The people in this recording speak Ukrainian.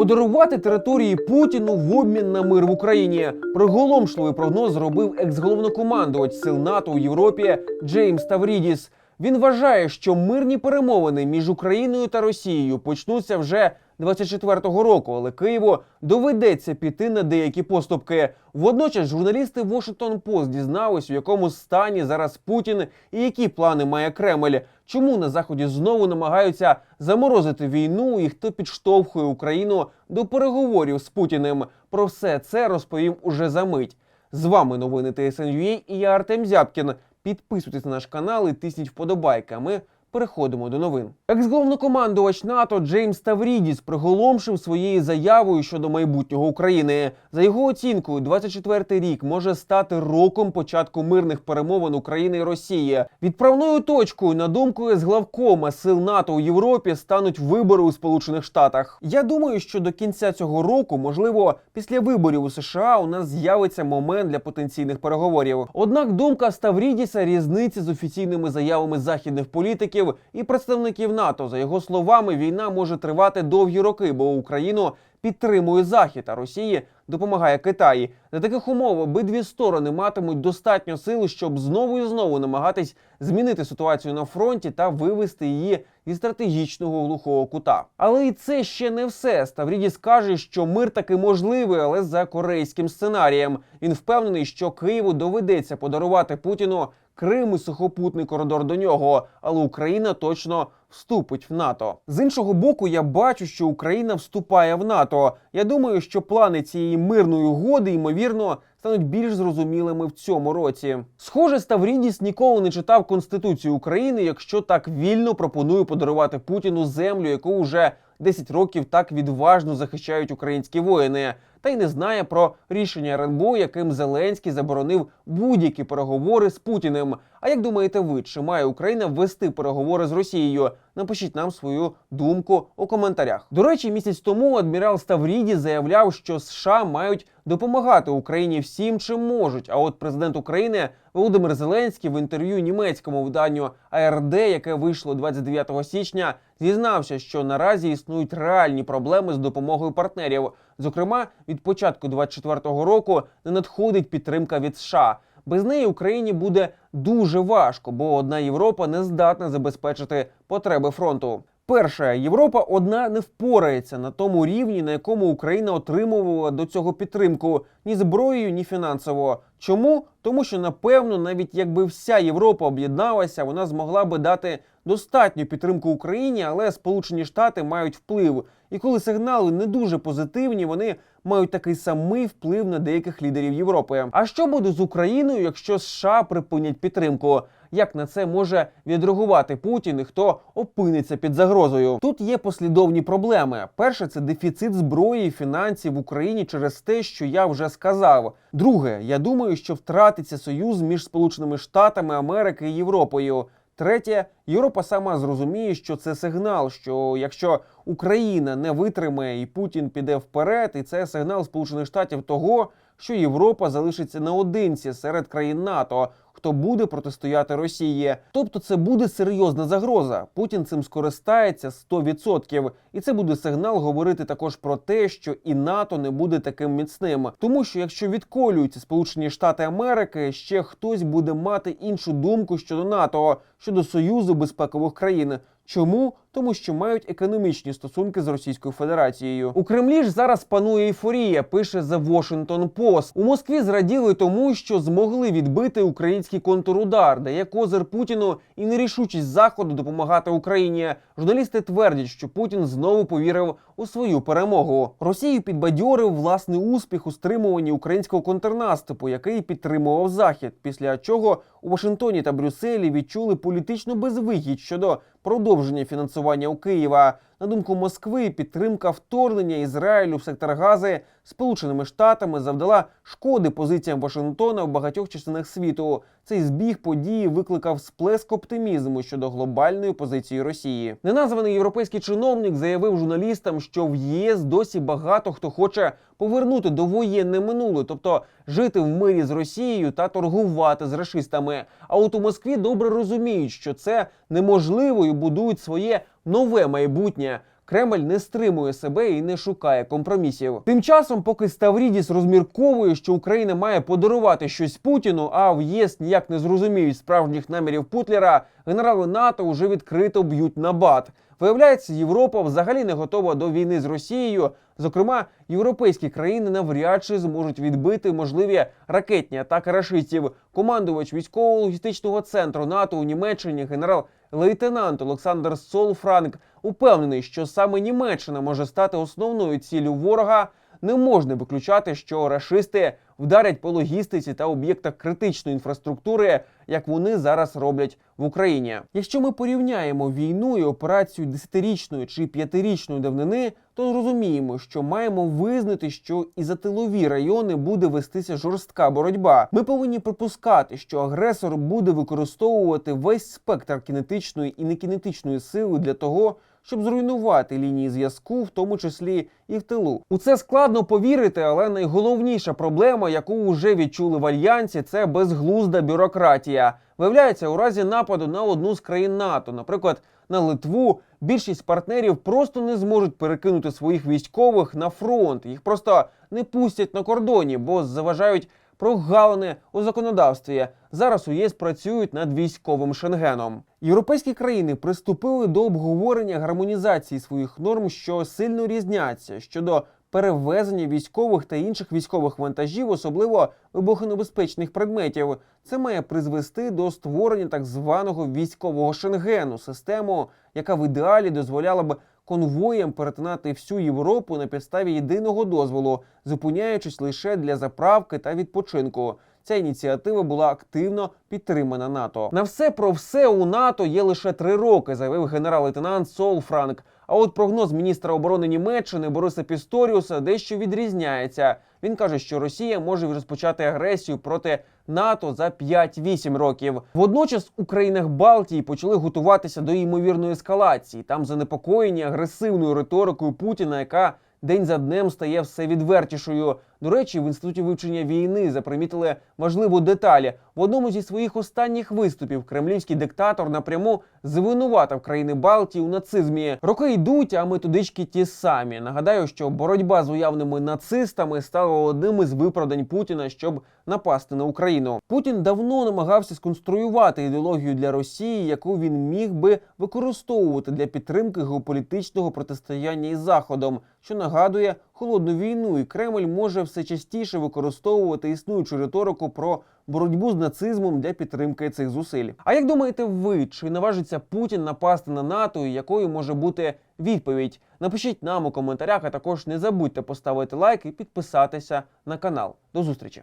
Подарувати території Путіну в обмін на мир в Україні. Приголомшливий прогноз зробив екс-головнокомандувач сил НАТО у Європі Джеймс Таврідіс. Він вважає, що мирні перемовини між Україною та Росією почнуться вже 24-го року, але Києву доведеться піти на деякі поступки. Водночас журналісти Washington Post дізнались, у якому стані зараз Путін і які плани має Кремль. Чому на заході знову намагаються заморозити війну і хто підштовхує Україну до переговорів з Путіним? Про все це розповім уже за мить. З вами новини ТСНЮА і я Артем Зябкін. Підписуйтесь на наш канал і тисніть вподобайки. Ми переходимо до новин. Екс-головнокомандувач НАТО Джеймс Таврідіс приголомшив своєю заявою щодо майбутнього України. За його оцінкою, 24-й рік може стати роком початку мирних перемовин України і Росії. Відправною точкою, на думку з главкома сил НАТО у Європі, стануть вибори у Сполучених Штатах. Я думаю, що до кінця цього року, можливо, після виборів у США у нас з'явиться момент для потенційних переговорів. Однак думка Ставрідіса різниці з офіційними заявами західних політиків і представників НАТО. За його словами, війна може тривати довгі роки, бо Україну підтримує Захід, а Росії допомагає Китай. За таких умов обидві сторони матимуть достатньо сил, щоб знову і знову намагатись змінити ситуацію на фронті та вивести її зі стратегічного глухого кута. Але і це ще не все. Ставрідіс каже, що мир таки можливий, але за корейським сценарієм. Він впевнений, що Києву доведеться подарувати Путіну Крим і сухопутний коридор до нього, але Україна точно вступить в НАТО. З іншого боку, я бачу, що Україна вступає в НАТО. Я думаю, що плани цієї мирної угоди, ймовірно, стануть більш зрозумілими в цьому році. Схоже, Ставрідіс ніколи не читав Конституцію України, якщо так вільно пропонує подарувати Путіну землю, яку вже 10 років так відважно захищають українські воїни. Та й не знає про рішення РНБО, яким Зеленський заборонив будь-які переговори з Путіним. А як думаєте ви, чи має Україна вести переговори з Росією? Напишіть нам свою думку у коментарях. До речі, місяць тому адмірал Ставріді заявляв, що США мають допомагати Україні всім, чим можуть. А от президент України Володимир Зеленський в інтерв'ю німецькому виданню АРД, яке вийшло 29 січня, зізнався, що наразі існують реальні проблеми з допомогою партнерів. Зокрема, від початку 24-го року не надходить підтримка від США. Без неї Україні буде дуже важко, бо одна Європа не здатна забезпечити потреби фронту. Перше, Європа одна не впорається на тому рівні, на якому Україна отримувала до цього підтримку ні зброєю, ні фінансово. Чому? Тому що напевно, навіть якби вся Європа об'єдналася, вона змогла би дати достатню підтримку Україні, але Сполучені Штати мають вплив. І коли сигнали не дуже позитивні, вони мають такий самий вплив на деяких лідерів Європи. А що буде з Україною, якщо США припинять підтримку? Як на це може відреагувати Путін і хто опиниться під загрозою? Тут є послідовні проблеми. Перше це дефіцит зброї і фінансів в Україні через те, що я вже сказав. Друге, я думаю, що втратиться союз між Сполученими Штатами Америки і Європою. Третє, Європа сама зрозуміє, що це сигнал, що якщо Україна не витримає і Путін піде вперед, і це сигнал Сполучених Штатів того, що Європа залишиться наодинці серед країн НАТО, хто буде протистояти Росії. Тобто, це буде серйозна загроза. Путін цим скористається 100%. і це буде сигнал говорити також про те, що і НАТО не буде таким міцним. Тому що якщо відколюються Сполучені Штати Америки, ще хтось буде мати іншу думку щодо НАТО, щодо союзу безпекових країн. Чому? Тому що мають економічні стосунки з Російською Федерацією. У Кремлі ж зараз панує ейфорія, пише The Washington Post. У Москві зраділи тому, що змогли відбити український контрудар, дає козир Путіну і нерішучість заходу допомагати Україні. Журналісти твердять, що Путін знову повірив у свою перемогу. Росію підбадьорив власний успіх у стримуванні українського контрнаступу, який підтримував захід. Після чого у Вашингтоні та Брюсселі відчули політичну безвихідь щодо продовження фінансування у Києва. На думку Москви, підтримка вторгнення Ізраїлю в сектор Гази Сполученими Штатами завдала шкоди позиціям Вашингтона в багатьох частинах світу. Цей збіг події викликав сплеск оптимізму щодо глобальної позиції Росії. Неназваний європейський чиновник заявив журналістам, що в ЄС досі багато хто хоче повернути довоєнне минуле, тобто жити в мирі з Росією та торгувати з рашистами. А от у Москві добре розуміють, що це неможливо і будують своє нове майбутнє. Кремль не стримує себе і не шукає компромісів. Тим часом, поки Ставрідіс розмірковує, що Україна має подарувати щось Путіну, а в ЄС ніяк не зрозуміють справжніх намірів Путлера, генерали НАТО вже відкрито б'ють на бат. Виявляється, Європа взагалі не готова до війни з Росією. Зокрема, європейські країни навряд чи зможуть відбити можливі ракетні атаки рашистів. Командувач військово-логістичного центру НАТО у Німеччині, генерал-лейтенант Олександр Солфранк, упевнений, що саме Німеччина може стати основною ціллю ворога. Не можна виключати, що рашисти вдарять по логістиці та об'єктах критичної інфраструктури, як вони зараз роблять в Україні. Якщо ми порівняємо війну і операцію десятирічної чи п'ятирічної давнини, то зрозуміємо, що маємо визнати, що і за тилові райони буде вестися жорстка боротьба. Ми повинні припускати, що агресор буде використовувати весь спектр кінетичної і некінетичної сили для того, щоб зруйнувати лінії зв'язку, в тому числі і в тилу. У це складно повірити, але найголовніша проблема, яку вже відчули в альянсі, це безглузда бюрократія. Виявляється, у разі нападу на одну з країн НАТО, наприклад, на Литву, більшість партнерів просто не зможуть перекинути своїх військових на фронт. Їх просто не пустять на кордоні, бо заважають прогалини у законодавстві. Зараз у ЄС працюють над військовим шенгеном. Європейські країни приступили до обговорення гармонізації своїх норм, що сильно різняться щодо перевезення військових та інших військових вантажів, особливо вибухонебезпечних предметів. Це має призвести до створення так званого військового шенгену, систему, яка в ідеалі дозволяла б конвоєм перетинати всю Європу на підставі єдиного дозволу, зупиняючись лише для заправки та відпочинку. Ця ініціатива була активно підтримана НАТО. На все про все у НАТО є лише три роки, заявив генерал-лейтенант Сол Франк. А от прогноз міністра оборони Німеччини Бориса Пісторіуса дещо відрізняється. Він каже, що Росія може розпочати агресію проти НАТО за 5-8 років. Водночас у країнах Балтії почали готуватися до ймовірної ескалації. Там занепокоєні агресивною риторикою Путіна, яка день за днем стає все відвертішою. До речі, в інституті вивчення війни запримітили важливу деталі. В одному зі своїх останніх виступів кремлівський диктатор напряму звинуватив країни Балтії у нацизмі. Роки йдуть, а методички ті самі. Нагадаю, що боротьба з уявними нацистами стала одним із виправдань Путіна, щоб напасти на Україну. Путін давно намагався сконструювати ідеологію для Росії, яку він міг би використовувати для підтримки геополітичного протистояння із Заходом, що нагадує холодну війну, і Кремль може все частіше використовувати існуючу риторику про боротьбу з нацизмом для підтримки цих зусиль. А як думаєте ви, чи наважиться Путін напасти на НАТО, і якою може бути відповідь? Напишіть нам у коментарях, а також не забудьте поставити лайк і підписатися на канал. До зустрічі!